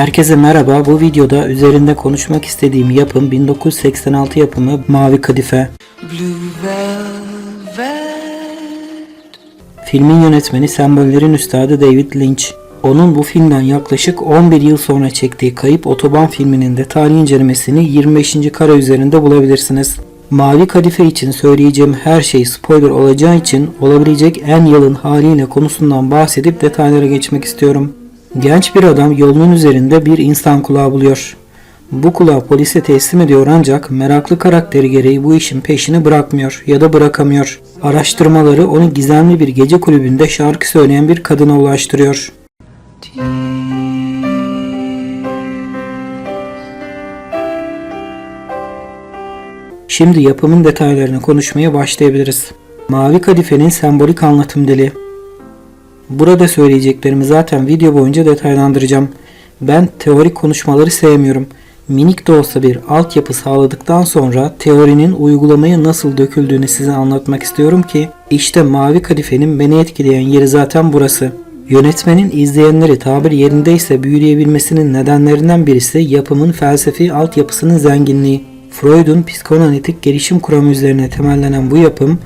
Herkese merhaba. Bu videoda üzerinde konuşmak istediğim yapım 1986 yapımı Mavi Kadife. Filmin yönetmeni sembollerin üstadı David Lynch. Onun bu filmden yaklaşık 11 yıl sonra çektiği Kayıp Otoban filminin detaylı incelemesini 25. kare üzerinde bulabilirsiniz. Mavi Kadife için söyleyeceğim her şey spoiler olacağı için olabilecek en yalın haliyle konusundan bahsedip detaylara geçmek istiyorum. Genç bir adam yolunun üzerinde bir insan kulağı buluyor. Bu kulağı polise teslim ediyor ancak meraklı karakteri gereği bu işin peşini bırakmıyor ya da bırakamıyor. Araştırmaları onu gizemli bir gece kulübünde şarkı söyleyen bir kadına ulaştırıyor. Şimdi yapımın detaylarını konuşmaya başlayabiliriz. Mavi Kadife'nin sembolik anlatım dili. Burada söyleyeceklerimi zaten video boyunca detaylandıracağım. Ben teorik konuşmaları sevmiyorum. Minik de olsa bir altyapı sağladıktan sonra teorinin uygulamaya nasıl döküldüğünü size anlatmak istiyorum ki işte Mavi Kadife'nin beni etkileyen yeri zaten burası. Yönetmenin izleyenleri tabir yerindeyse büyüleyebilmesinin nedenlerinden birisi yapımın felsefi altyapısının zenginliği. Freud'un psikoanalitik gelişim kuramı üzerine temellenen bu yapım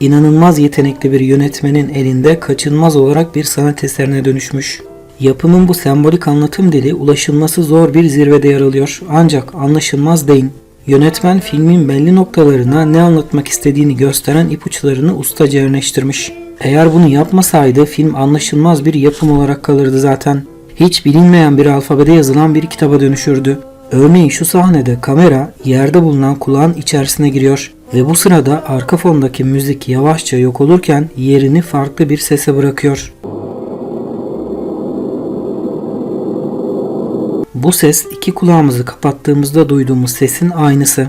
inanılmaz yetenekli bir yönetmenin elinde kaçınılmaz olarak bir sanat eserine dönüşmüş. Yapımın bu sembolik anlatım dili ulaşılması zor bir zirvede yer alıyor ancak anlaşılmaz değil. Yönetmen filmin belli noktalarına ne anlatmak istediğini gösteren ipuçlarını ustaca yerleştirmiş. Eğer bunu yapmasaydı film anlaşılmaz bir yapım olarak kalırdı zaten. Hiç bilinmeyen bir alfabede yazılan bir kitaba dönüşürdü. Örneğin şu sahnede kamera yerde bulunan kulağın içerisine giriyor ve bu sırada arka fondaki müzik yavaşça yok olurken yerini farklı bir sese bırakıyor. Bu ses iki kulağımızı kapattığımızda duyduğumuz sesin aynısı.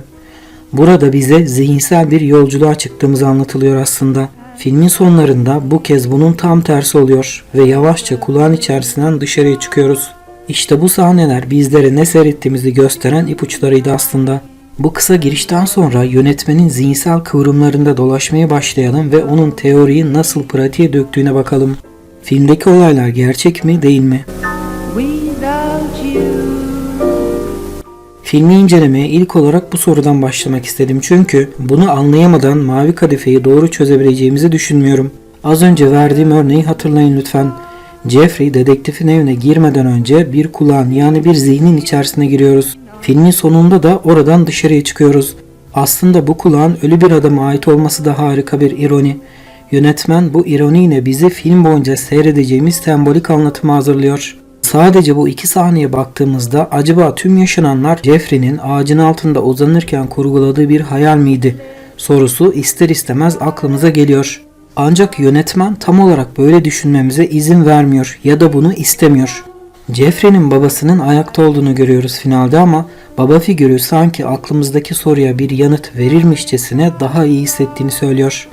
Burada bize zihinsel bir yolculuğa çıktığımız anlatılıyor aslında. Filmin sonlarında bu kez bunun tam tersi oluyor ve yavaşça kulağın içerisinden dışarıya çıkıyoruz. İşte bu sahneler bizlere ne seyrettiğimizi gösteren ipuçlarıydı aslında. Bu kısa girişten sonra yönetmenin zihinsel kıvrımlarında dolaşmaya başlayalım ve onun teoriyi nasıl pratiğe döktüğüne bakalım. Filmdeki olaylar gerçek mi değil mi? Filmi incelemeye ilk olarak bu sorudan başlamak istedim çünkü bunu anlayamadan Mavi Kadife'yi doğru çözebileceğimizi düşünmüyorum. Az önce verdiğim örneği hatırlayın lütfen. Jeffrey dedektifin evine girmeden önce bir kulağın yani bir zihnin içerisine giriyoruz. Filmin sonunda da oradan dışarıya çıkıyoruz. Aslında bu kulağın ölü bir adama ait olması da harika bir ironi. Yönetmen bu ironiyle bizi film boyunca seyredeceğimiz sembolik anlatımı hazırlıyor. Sadece bu iki sahneye baktığımızda acaba tüm yaşananlar Jeffrey'nin ağacın altında uzanırken kurguladığı bir hayal miydi? Sorusu ister istemez aklımıza geliyor. Ancak yönetmen tam olarak böyle düşünmemize izin vermiyor ya da bunu istemiyor. Jeffrey'nin babasının ayakta olduğunu görüyoruz finalde ama baba figürü sanki aklımızdaki soruya bir yanıt verirmişçesine daha iyi hissettiğini söylüyor.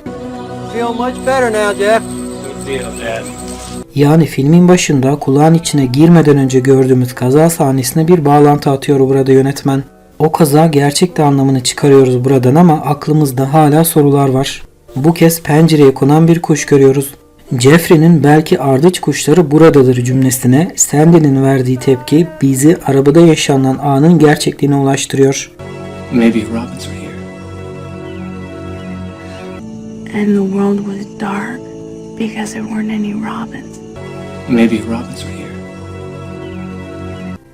Yani filmin başında kulağın içine girmeden önce gördüğümüz kaza sahnesine bir bağlantı atıyor burada yönetmen. O kaza gerçekte anlamını çıkarıyoruz buradan ama aklımızda hala sorular var. Bu kez pencereye konan bir kuş görüyoruz. Jeffrey'nin belki ardıç kuşları buradadır cümlesine Sandy'nin verdiği tepki bizi arabada yaşanan anın gerçekliğine ulaştırıyor. Maybe Robins are here. and the world was dark because there weren't any robins. Maybe Robins are here.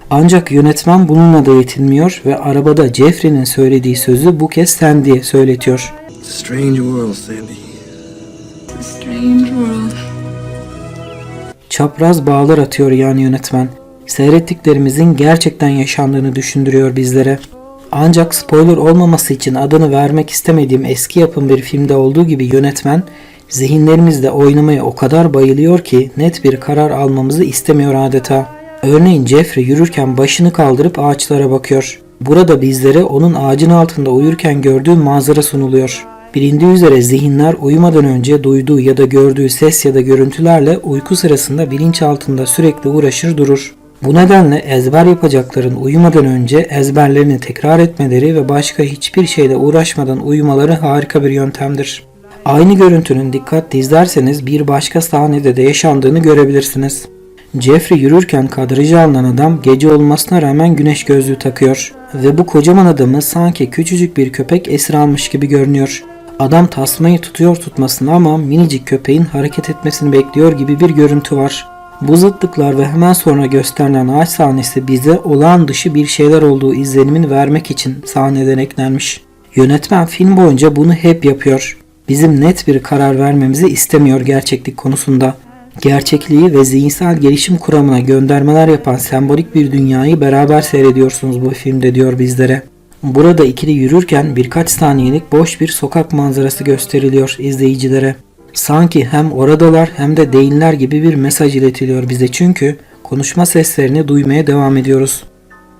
Ancak yönetmen bununla da yetinmiyor ve arabada Jeffrey'nin söylediği sözü bu kez Sandy'ye söyletiyor. It's a strange world, Sandy. Çapraz bağlar atıyor yani yönetmen. Seyrettiklerimizin gerçekten yaşandığını düşündürüyor bizlere. Ancak spoiler olmaması için adını vermek istemediğim eski yapım bir filmde olduğu gibi yönetmen zihinlerimizde oynamaya o kadar bayılıyor ki net bir karar almamızı istemiyor adeta. Örneğin Jeffrey yürürken başını kaldırıp ağaçlara bakıyor. Burada bizlere onun ağacın altında uyurken gördüğü manzara sunuluyor. Bilindiği üzere zihinler uyumadan önce duyduğu ya da gördüğü ses ya da görüntülerle uyku sırasında bilinç altında sürekli uğraşır durur. Bu nedenle ezber yapacakların uyumadan önce ezberlerini tekrar etmeleri ve başka hiçbir şeyle uğraşmadan uyumaları harika bir yöntemdir. Aynı görüntünün dikkatli izlerseniz bir başka sahnede de yaşandığını görebilirsiniz. Jeffrey yürürken kadraja alınan adam gece olmasına rağmen güneş gözlüğü takıyor ve bu kocaman adamı sanki küçücük bir köpek esir almış gibi görünüyor. Adam tasmayı tutuyor tutmasını ama minicik köpeğin hareket etmesini bekliyor gibi bir görüntü var. Bu zıtlıklar ve hemen sonra gösterilen ağaç sahnesi bize olağan dışı bir şeyler olduğu izlenimini vermek için sahneden eklenmiş. Yönetmen film boyunca bunu hep yapıyor. Bizim net bir karar vermemizi istemiyor gerçeklik konusunda. Gerçekliği ve zihinsel gelişim kuramına göndermeler yapan sembolik bir dünyayı beraber seyrediyorsunuz bu filmde diyor bizlere. Burada ikili yürürken birkaç saniyelik boş bir sokak manzarası gösteriliyor izleyicilere. Sanki hem oradalar hem de değiller gibi bir mesaj iletiliyor bize çünkü konuşma seslerini duymaya devam ediyoruz.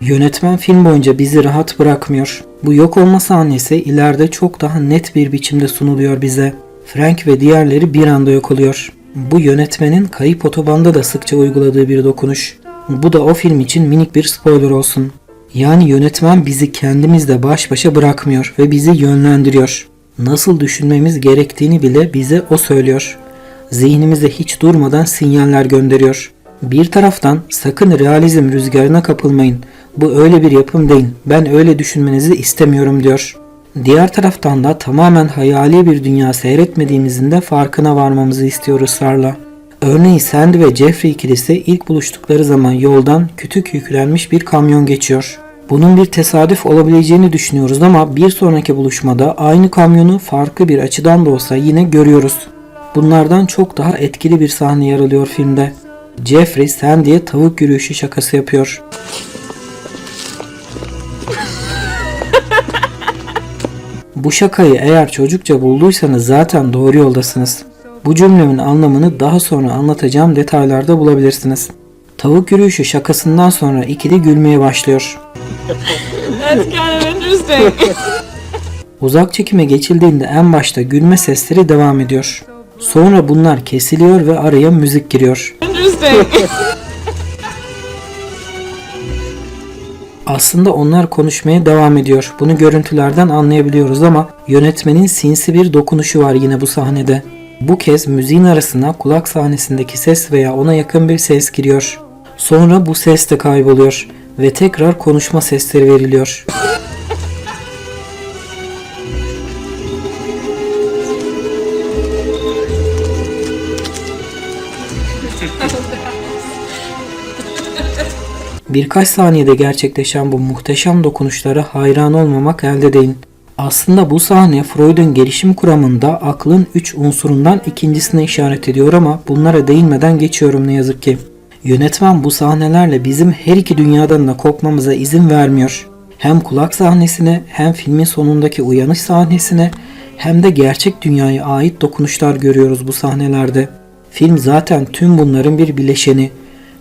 Yönetmen film boyunca bizi rahat bırakmıyor. Bu yok olma sahnesi ileride çok daha net bir biçimde sunuluyor bize. Frank ve diğerleri bir anda yok oluyor. Bu yönetmenin kayıp otobanda da sıkça uyguladığı bir dokunuş. Bu da o film için minik bir spoiler olsun. Yani yönetmen bizi kendimizle baş başa bırakmıyor ve bizi yönlendiriyor. Nasıl düşünmemiz gerektiğini bile bize o söylüyor. Zihnimize hiç durmadan sinyaller gönderiyor. Bir taraftan sakın realizm rüzgarına kapılmayın. Bu öyle bir yapım değil. Ben öyle düşünmenizi istemiyorum diyor. Diğer taraftan da tamamen hayali bir dünya seyretmediğimizin de farkına varmamızı istiyor ısrarla. Örneğin Sandy ve Jeffrey ikilisi ilk buluştukları zaman yoldan kütük yüklenmiş bir kamyon geçiyor. Bunun bir tesadüf olabileceğini düşünüyoruz ama bir sonraki buluşmada aynı kamyonu farklı bir açıdan da olsa yine görüyoruz. Bunlardan çok daha etkili bir sahne yer alıyor filmde. Jeffrey Sandy'ye tavuk yürüyüşü şakası yapıyor. Bu şakayı eğer çocukça bulduysanız zaten doğru yoldasınız. Bu cümlemin anlamını daha sonra anlatacağım detaylarda bulabilirsiniz. Tavuk yürüyüşü şakasından sonra ikili gülmeye başlıyor. That's kind of interesting. Uzak çekime geçildiğinde en başta gülme sesleri devam ediyor. Sonra bunlar kesiliyor ve araya müzik giriyor. Aslında onlar konuşmaya devam ediyor. Bunu görüntülerden anlayabiliyoruz ama yönetmenin sinsi bir dokunuşu var yine bu sahnede. Bu kez müziğin arasına kulak sahnesindeki ses veya ona yakın bir ses giriyor. Sonra bu ses de kayboluyor ve tekrar konuşma sesleri veriliyor. Birkaç saniyede gerçekleşen bu muhteşem dokunuşlara hayran olmamak elde değil. Aslında bu sahne Freud'un gelişim kuramında aklın üç unsurundan ikincisine işaret ediyor ama bunlara değinmeden geçiyorum ne yazık ki. Yönetmen bu sahnelerle bizim her iki dünyadan da kopmamıza izin vermiyor. Hem kulak sahnesine hem filmin sonundaki uyanış sahnesine hem de gerçek dünyaya ait dokunuşlar görüyoruz bu sahnelerde. Film zaten tüm bunların bir bileşeni.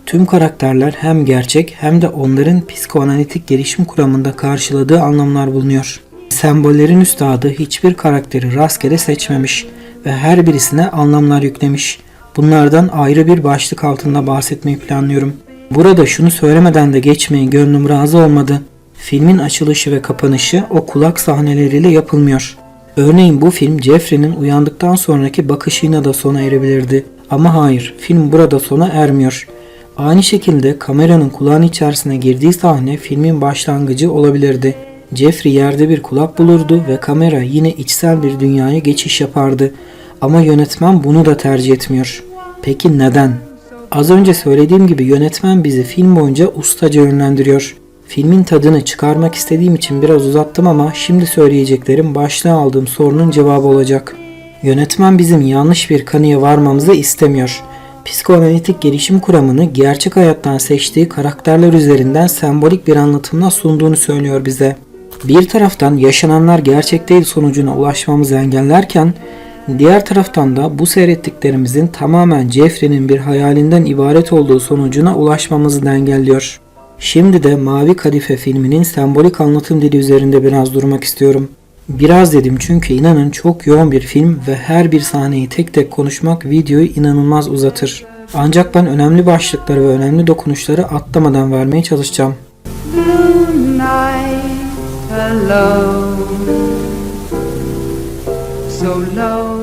Tüm karakterler hem gerçek hem de onların psikoanalitik gelişim kuramında karşıladığı anlamlar bulunuyor. Sembollerin üstadı hiçbir karakteri rastgele seçmemiş ve her birisine anlamlar yüklemiş. Bunlardan ayrı bir başlık altında bahsetmeyi planlıyorum. Burada şunu söylemeden de geçmeyin gönlüm razı olmadı. Filmin açılışı ve kapanışı o kulak sahneleriyle yapılmıyor. Örneğin bu film Jeffrey'nin uyandıktan sonraki bakışıyla da sona erebilirdi. Ama hayır, film burada sona ermiyor. Aynı şekilde kameranın kulağın içerisine girdiği sahne filmin başlangıcı olabilirdi. Jeffrey yerde bir kulak bulurdu ve kamera yine içsel bir dünyaya geçiş yapardı. Ama yönetmen bunu da tercih etmiyor. Peki neden? Az önce söylediğim gibi yönetmen bizi film boyunca ustaca yönlendiriyor. Filmin tadını çıkarmak istediğim için biraz uzattım ama şimdi söyleyeceklerim başlığa aldığım sorunun cevabı olacak. Yönetmen bizim yanlış bir kanıya varmamızı istemiyor. Psikoanalitik gelişim kuramını gerçek hayattan seçtiği karakterler üzerinden sembolik bir anlatımla sunduğunu söylüyor bize. Bir taraftan yaşananlar gerçek değil sonucuna ulaşmamızı engellerken diğer taraftan da bu seyrettiklerimizin tamamen Jeffrey'nin bir hayalinden ibaret olduğu sonucuna ulaşmamızı engelliyor. Şimdi de Mavi Kadife filminin sembolik anlatım dili üzerinde biraz durmak istiyorum. Biraz dedim çünkü inanın çok yoğun bir film ve her bir sahneyi tek tek konuşmak videoyu inanılmaz uzatır. Ancak ben önemli başlıkları ve önemli dokunuşları atlamadan vermeye çalışacağım. Blue hello, so low.